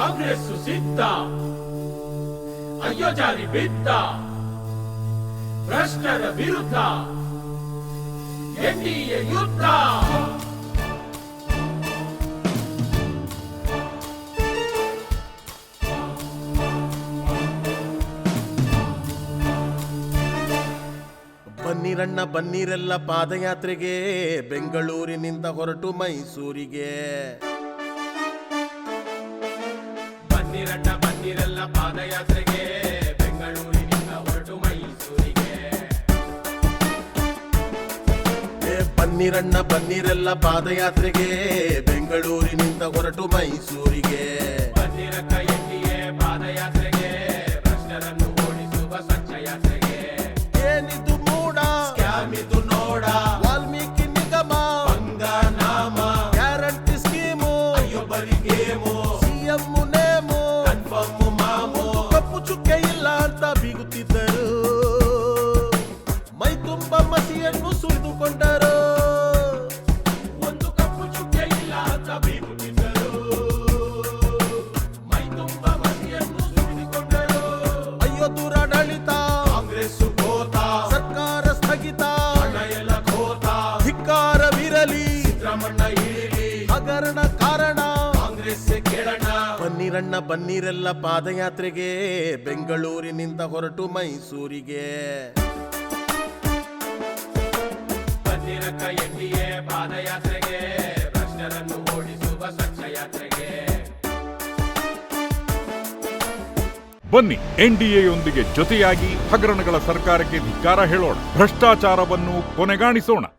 ಕಾಂಗ್ರೆಸ್ ಸಿದ್ಧ ಅಯ್ಯೋ ಜಾರಿ ಬಿದ್ದ. ಭ್ರಷ್ಟರ ವಿರುದ್ಧ. ಎನ್ಡಿಎ ಯುದ್ಧ. ಬನ್ನಿರಣ್ಣ ಬನ್ನಿರೆಲ್ಲ ಪಾದಯಾತ್ರೆಗೆ. ಬೆಂಗಳೂರಿನಿಂದ ಹೊರಟು ಮೈಸೂರಿಗೆ. ಬನ್ನಿರೆಲ್ಲ ಪಾದಯಾತ್ರೆಗೆ ಬೆಂಗಳೂರಿನಿಂದ ಹೊರಟು ಮೈಸೂರಿಗೆ. ಏ ಬನ್ನಿರಣ್ಣ ಬನ್ನಿರೆಲ್ಲ ಪಾದಯಾತ್ರೆಗೆ ಬೆಂಗಳೂರಿನಿಂದ ಹೊರಟು ಮೈಸೂರಿಗೆ. ಪಾದಯಾತ್ರೆಗೆ ಭ್ರಷ್ಟರನ್ನು ಓಡಿಸುವ ಸ್ವಚ್ಛ ಯಾತ್ರೆಗೆ ಏನಿದು ಮೂಡ? ಕ್ಯಾಮಿದು ನೋಡ. ವಾಲ್ಮೀಕಿ ನಿಗಮ? ನಾಮ ಗ್ಯಾರಂಟಿ ಸ್ಕೀಮು? ಸಿಎಂ ಮೈ ತುಂಬ ಮಸಿಯನ್ನು ಸುರಿದುಕೊಂಡರು ಒಂದು ಕಪ್ಪು ಚುಕ್ಕೆ ಇಲ್ಲ ಅಂತ ಬೀಗುತ್ತಿದ್ದರು ಮೈ ತುಂಬ ಮಸಿಯನ್ನು ಸುರಿದುಕೊಂಡರು ಅಯ್ಯೋ ದೂರಾಡಳಿತ. ಕಾಂಗ್ರೆಸ್ ಗೋತ ಸರ್ಕಾರ ಸ್ಥಗಿತ. ಹಣ ಎಲ್ಲ ಗೋತ ಧಿಕ್ಕಾರವಿರಲಿ ಸಿದ್ದರಾಮಣ್ಣ ಇಳಿಲಿ ಹಗರಣ ಕಾರಣ. ಕಾಂಗ್ರೆಸ್ ಕೇಳೋಣ. ಬನ್ನಿರಣ್ಣ ಬನ್ನಿರೆಲ್ಲ ಪಾದಯಾತ್ರೆಗೆ. ಬೆಂಗಳೂರಿನಿಂದ ಹೊರಟು ಮೈಸೂರಿಗೆ. ಬನ್ನಿರಕ್ಕ ಎನ್ಡಿಎ ಪಾದಯಾತ್ರೆಗೆ, ಭ್ರಷ್ಟರನ್ನು ಓಡಿಸುವ ಸ್ವಚ್ಛ ಯಾತ್ರೆಗೆ ಬನ್ನಿ ಎನ್ಡಿಎಯೊಂದಿಗೆ ಜೊತೆಯಾಗಿ ಹಗರಣಗಳ ಸರ್ಕಾರಕ್ಕೆ ಧಿಕ್ಕಾರ ಹೇಳೋಣ. ಭ್ರಷ್ಟಾಚಾರವನ್ನು ಕೊನೆಗಾಣಿಸೋಣ.